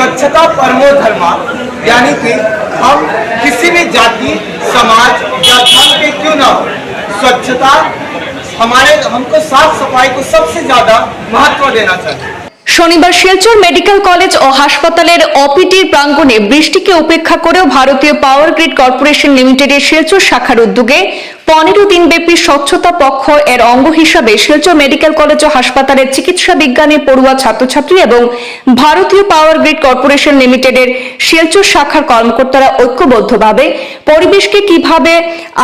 स्वच्छता परमो धर्मा, यानी कि हम किसी भी जाति, समाज या धर्म के क्यों ना हो? स्वच्छता हमारे, हमको साफ़ सफ़ाई को सबसे ज़्यादा महत्व देना चाहिए। শনিবার শিলচর মেডিকেল কলেজ ও হাসপাতালের অপিটির প্রাঙ্গণে বৃষ্টিকে উপেক্ষা করেও ভারতীয় পাওয়ার গ্রিড কর্পোরেশন লিমিটেডের শিলচর শাখার উদ্যোগে পনেরো দিনব্যাপী স্বচ্ছতা পক্ষ এর অঙ্গ হিসাবে শিলচর মেডিকেল কলেজ ও হাসপাতালের চিকিৎসা বিজ্ঞানে পড়ুয়া ছাত্রছাত্রী এবং ভারতীয় পাওয়ার গ্রিড কর্পোরেশন লিমিটেডের শিলচর শাখার কর্মকর্তারা ঐক্যবদ্ধভাবে পরিবেশকে কীভাবে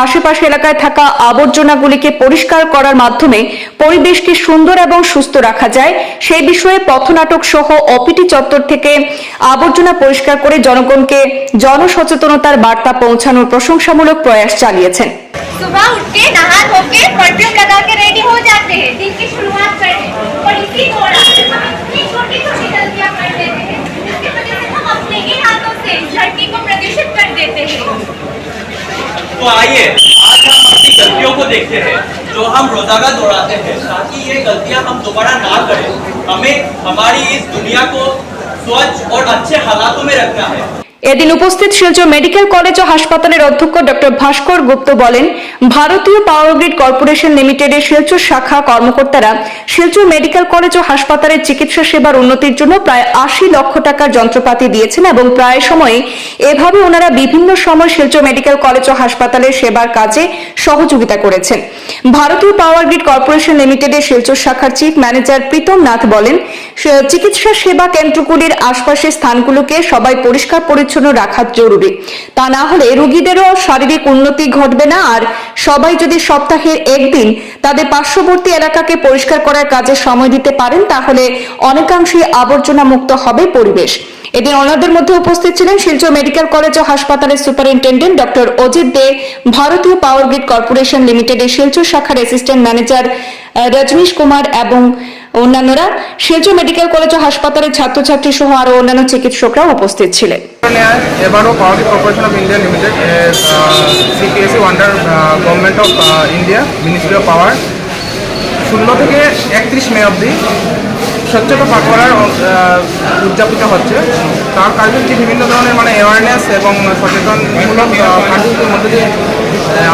আশেপাশে এলাকায় থাকা আবর্জনাগুলিকে পরিষ্কার করার মাধ্যমে পরিবেশকে সুন্দর এবং সুস্থ রাখা যায়, সেই বিষয়ে পথনাটক সহ অপিটি চত্বর থেকে আবর্জনা পরিষ্কার করে জনগণকে জনসচেতনতার বার্তা পৌঁছানোর প্রশংসামূলক প্রয়াস চালিয়েছেন सुबह उठ के नहा धो के परफ्यूम लगा के रेडी हो जाते हैं दिन की शुरुआत करने और इसी दौरान हम इतनी छोटी छोटी गलतियां कर देते हैं जिसकी वजह से हम अपने ही हाथों से इस धरती को प्रदूषित कर देते हैं तो आइए आज हम अपनी गलतियों को देखते हैं जो हम रोज़ाना दौड़ाते हैं, ताकि ये गलतियाँ हम दोबारा ना करें। हमें, हमारी इस दुनिया को स्वच्छ और अच्छे हालातों में रखना है। এদিন উপস্থিত শিলচর মেডিকেল কলেজ ও হাসপাতালের অধ্যক্ষ ডক্টর ভাস্কর গুপ্ত বলেন, ভারতীয় পাওয়ার গ্রিড কর্পোরেশন লিমিটেডের শিলচর শাখা কর্মকর্তারা শিলচর মেডিকেল কলেজ ও হাসপাতালের চিকিৎসা সেবার উন্নতির জন্য প্রায় আশি লক্ষ টাকার যন্ত্রপাতি দিয়েছেন এবং প্রায় সময়ে এভাবে ওনারা বিভিন্ন সময় শিলচর মেডিকেল কলেজ ও হাসপাতালের সেবার কাজে সহযোগিতা করেছেন। ভারতীয় পাওয়ার গ্রিড কর্পোরেশন লিমিটেডের শিলচর শাখার চিফ ম্যানেজার প্রীতম নাথ বলেন চিকিৎসা সেবা কেন্দ্রগুলির আশপাশের স্থানগুলোকে সবাই পরিষ্কার পরিচ্ছন্ন রাখা জরুরি। তা না হলে রোগীদেরও শারীরিক উন্নতি ঘটবে না, আর সবাই যদি সপ্তাহের একদিন তাদের পার্শ্ববর্তী এলাকাকে পরিষ্কার করার কাজে সময় দিতে পারেন, তাহলে অনেকাংশেই আবর্জনা মুক্ত হবে পরিবেশ। এদিন অন্যদের মধ্যে উপস্থিত ছিলেন শিলচর মেডিকেল কলেজ ও হাসপাতালের সুপারিনটেন্ডেন্ট ডক্টর অজিত দে, ভারতীয় পাওয়ার গ্রিড কর্পোরেশন লিমিটেডের শিলচর শাখার অ্যাসিস্ট্যান্ট ম্যানেজার রজনীশ কুমার এবং অন্যান্যরা। শিলচর মেডিকেল কলেজ ও হাসপাতালের ছাত্রছাত্রী সহ আরও অন্যান্য চিকিৎসকরা উপস্থিত ছিলেন। নেয় এবারও Power Corporation of India Limited CPSE under government of India ministry of power ষোলো থেকে একত্রিশ মে অবধি স্বচ্ছতা পাকড়ার উদযাপিত হচ্ছে। তার কার্যসূচি বিভিন্ন ধরনের মানে অ্যাওয়ারনেস এবং সচেতনমূলক কার্যসূচির মধ্যে দিয়ে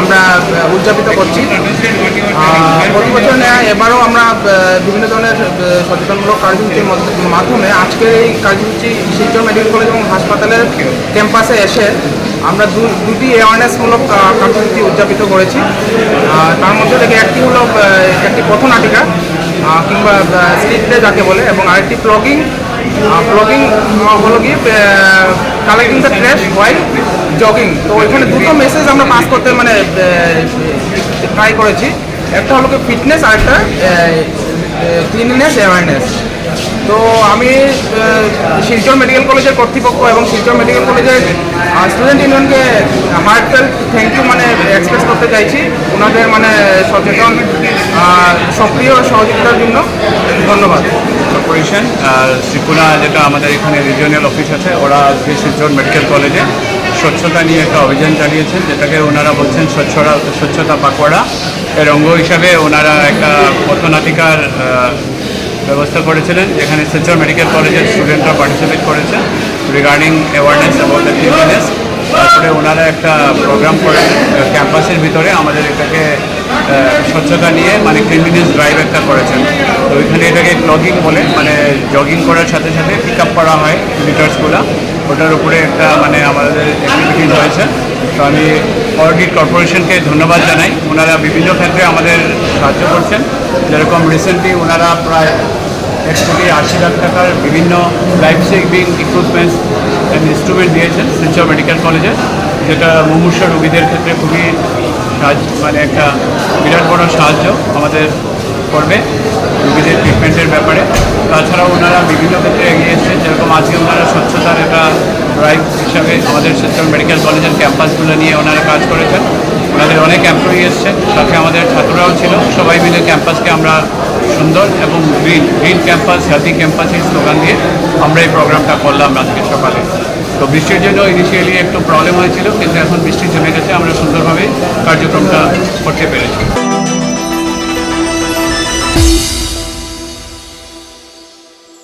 আমরা উদযাপিত করছি। প্রতি বছর এবারও আমরা বিভিন্ন ধরনের সচেতনমূলক কার্যসূচির মাধ্যমে আজকের এই কার্যসূচি শিলচর মেডিকেল কলেজ এবং হাসপাতালের ক্যাম্পাসে এসে আমরা দুটি অ্যাওয়ারনেসমূলক কার্যসূচি উদযাপিত করেছি। তার মধ্যে থেকে একটি হলো একটি পথনাটিকা কিংবা স্লিপ ডে যাকে বলে, এবং আরেকটি প্লগিং প্লগিং হলো কি কালেক্টিং দ্য ট্রেশ ওয়াইল জগিং তো ওইখানে দুটো মেসেজ আমরা পাস করতে মানে ট্রাই করেছি। একটা হলো কি ফিটনেস আর একটা ক্লিননেস অ্যাওয়ারনেস তো আমি শিলচর মেডিকেল কলেজের কর্তৃপক্ষ এবং শিলচর মেডিকেল কলেজের স্টুডেন্ট ইউনিয়নকে হার্টফেল থ্যাংক ইউ মানে এক্সপ্রেস করতে চাইছি। ওনাদের মানে সচেতন সক্রিয় সহযোগিতার জন্য ধন্যবাদ। কর্পোরেশন ত্রিপুরা যেটা আমাদের এখানে রিজিওনাল অফিস আছে, ওরা শিলচর মেডিকেল কলেজে স্বচ্ছতা নিয়ে একটা অভিযান চালিয়েছেন, যেটাকে ওনারা বলছেন স্বচ্ছরা স্বচ্ছতা পাকোড়া। এর অঙ্গ হিসাবে ওনারা একটা পথনাটিকার ব্যবস্থা করেছিলেন, যেখানে শিলচর মেডিকেল কলেজের স্টুডেন্টরা পার্টিসিপেট করেছে রিগার্ডিং অ্যাওয়ারনেস অ্যাবাউট দ্য তারপরে ওনারা একটা প্রোগ্রাম করেছেন, ক্যাম্পাসের ভিতরে আমাদের এটাকে স্বচ্ছতা নিয়ে মানে ক্লিনলিনেস ড্রাইভ একটা করেছেন। তো ওইখানে এটাকে ব্লগিং বলে মানে জগিং করার সাথে সাথে পিক আপ করা হয় লিটার্সগুলো ওটার উপরে একটা মানে আমাদের অ্যাক্টিভিটিস হয়েছে তো আমি অর্ডিট কর্পোরেশনকে ধন্যবাদ জানাই। ওনারা বিভিন্ন ক্ষেত্রে আমাদের সাহায্য করছেন। যেরকম রিসেন্টলি ওনারা প্রায় এক কোটি আশি লাখ টাকার বিভিন্ন life saving equipments and instrument দিয়েছেন শিলচর মেডিকেল কলেজে যেটা মুমূর্ষ রোগীদের ক্ষেত্রে খুবই সাহায্য মানে একটা বিরাট বড় সাহায্য আমাদের করবে রুগীদের ট্রিটমেন্টের ব্যাপারে। তাছাড়াও ওনারা বিভিন্ন ক্ষেত্রে এগিয়ে এসেছেন। যেরকম আজকে ওনারা স্বচ্ছতার একটা ড্রাইভ হিসাবে আমাদের শিলচর মেডিকেল কলেজের ক্যাম্পাসগুলো নিয়ে ওনারা কাজ করেছেন। ওনাদের অনেক এমপ্লয়ি এসছেন, সাথে আমাদের ছাত্ররাও ছিল। সবাই মিলে ক্যাম্পাসকে আমরা সুন্দর এবং green green campus healthy campus এই স্লোগান দিয়ে আমরা এই প্রোগ্রামটা করলাম আজকে সকালে। তো বৃষ্টির জন্য ইনিশিয়ালি একটু প্রবলেম হয়েছিল, কিন্তু এখন বৃষ্টি জমে গেছে, আমরা সুন্দরভাবে কার্যক্রমটা করতে পেরেছি।